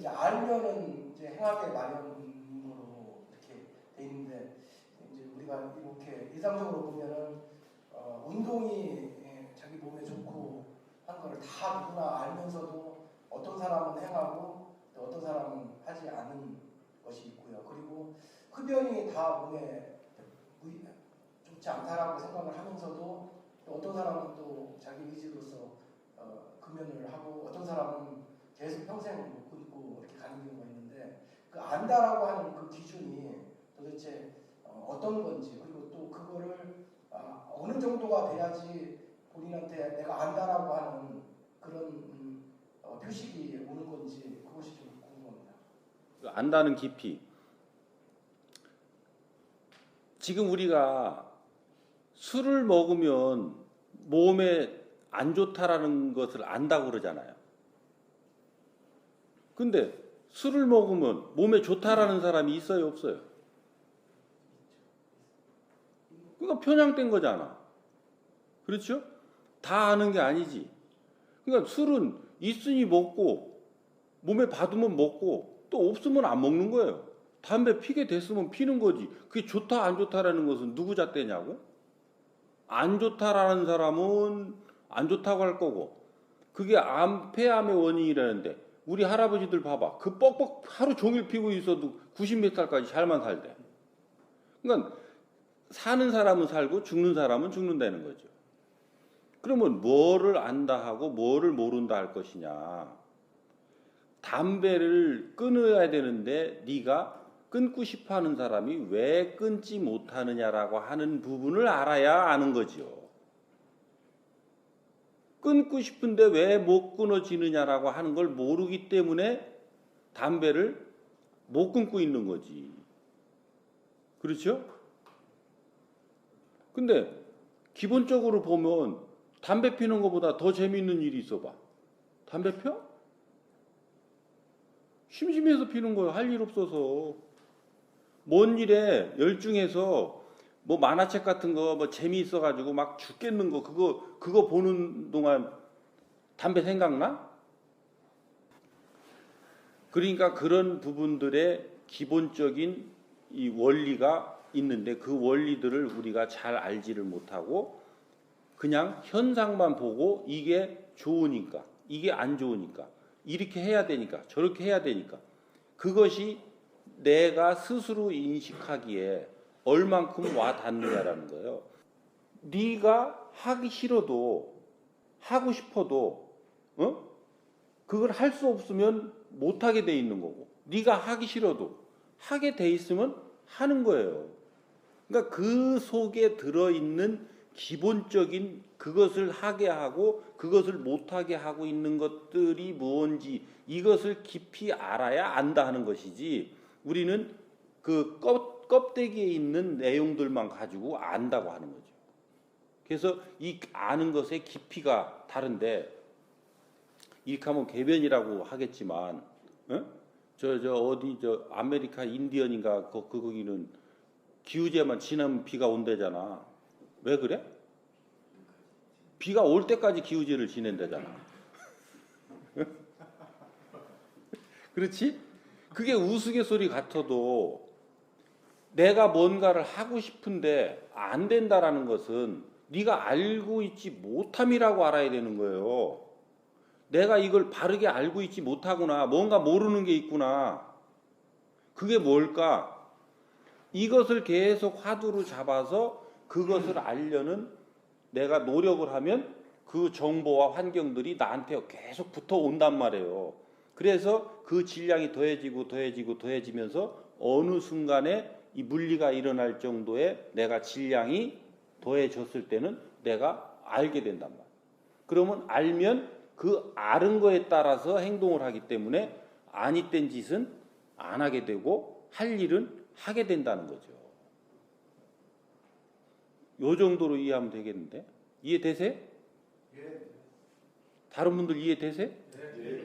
이제 알면은 이제 행하게 마련으로 이렇게 돼 있는데 이제 우리가 이렇게 일상적으로 보면은 어, 운동이 예, 자기 몸에 좋고 한 거를 다 누구나 알면서도 어떤 사람은 행하고 또 어떤 사람은 하지 않은 것이 있고요. 그리고 흡연이 다 몸에 의- 좋지 않다라고 생각을 하면서도 또 어떤 사람은 또 자기 의지로서 어, 금연을 하고 어떤 사람은 계속 평생 못 끊고 이렇게 가는 경우가 있는데 그 안다라고 하는 그 기준이 도대체 어, 떤 건지 그리고 또 그거를 아, 어느 정도가 돼야지 본인한테 내가 안다라고 하는 그런 음, 어, 표식이 오는 건지 그것이 좀 궁금합니다. 안다는 깊이. 지금 우리가 술을 먹으면 몸에 안 좋다라는 것을 안다고 그러잖아요. 근데 술을 먹으면 몸에 좋다라는 사람이 있어요, 없어요? 그러니까 편향된 거잖아. 그렇죠? 다 아는 게 아니지. 그러니까 술은 있으니 먹고 몸에 받으면 먹고 또 없으면 안 먹는 거예요. 담배 피게 됐으면 피는 거지. 그게 좋다 안 좋다라는 것은 누구 잣대냐고? 안 좋다라는 사람은 안 좋다고 할 거고 그게 암 폐암의 원인이라는데 우리 할아버지들 봐봐. 그 뻑뻑 하루 종일 피고 있어도 90몇 살까지 잘만 살대. 그러니까 사는 사람은 살고 죽는 사람은 죽는다는 거죠. 그러면 뭐를 안다 하고 뭐를 모른다 할 것이냐? 담배를 끊어야 되는데 네가 끊고 싶어 하는 사람이 왜 끊지 못하느냐라고 하는 부분을 알아야 아는 거죠. 끊고 싶은데 왜 못 끊어지느냐라고 하는 걸 모르기 때문에 담배를 못 끊고 있는 거지. 그렇죠? 근데 기본적으로 보면 담배 피는 것보다 더 재미있는 일이 있어 봐. 담배 펴? 심심해서 피는 거예요. 할일 없어서. 뭔 일에 열중해서 뭐 만화책 같은 거 뭐 재미있어 가지고 막 죽겠는 거 그거 그거 보는 동안 담배 생각나? 그러니까 그런 부분들의 기본적인 이 원리가 있는데 그 원리들을 우리가 잘 알지를 못하고 그냥 현상만 보고 이게 좋으니까 이게 안 좋으니까 이렇게 해야 되니까 저렇게 해야 되니까 그것이 내가 스스로 인식하기에 얼만큼 와 닿느냐라는 거예요. 네가 하기 싫어도 하고 싶어도 어? 그걸 할 수 없으면 못 하게 돼 있는 거고 네가 하기 싫어도 하게 돼 있으면 하는 거예요. 그러니까 그 속에 들어 있는 기본적인 그것을 하게 하고 그것을 못하게 하고 있는 것들이 뭔지 이것을 깊이 알아야 안다 하는 것이지 우리는 그 껍, 껍데기에 있는 내용들만 가지고 안다고 하는 거죠. 그래서 이 아는 것의 깊이가 다른데 이렇게 하면 개변이라고 하겠지만 저저 어디 저 아메리카 인디언인가 그, 그 거기는 기우제만 지나면 비가 온대잖아. 왜 그래? 비가 올 때까지 기우제를 지낸다잖아. 그렇지? 그게 우스갯소리 같아도 내가 뭔가를 하고 싶은데 안 된다라는 것은 네가 알고 있지 못함이라고 알아야 되는 거예요. 내가 이걸 바르게 알고 있지 못하구나. 뭔가 모르는 게 있구나. 그게 뭘까? 이것을 계속 화두로 잡아서 그것을 알려는 내가 노력을 하면 그 정보와 환경들이 나한테 계속 붙어 온단 말이에요. 그래서 그 질량이 더해지고 더해지고 더해지면서 어느 순간에 이 물리가 일어날 정도의 내가 질량이 더해졌을 때는 내가 알게 된단 말이에요. 그러면 알면 그 아는 거에 따라서 행동을 하기 때문에 아니 땐 짓은 안 하게 되고 할 일은 하게 된다는 거죠. 요 정도로 이해하면 되겠는데? 이해되세요? 예. 다른 분들 이해되세요? 네.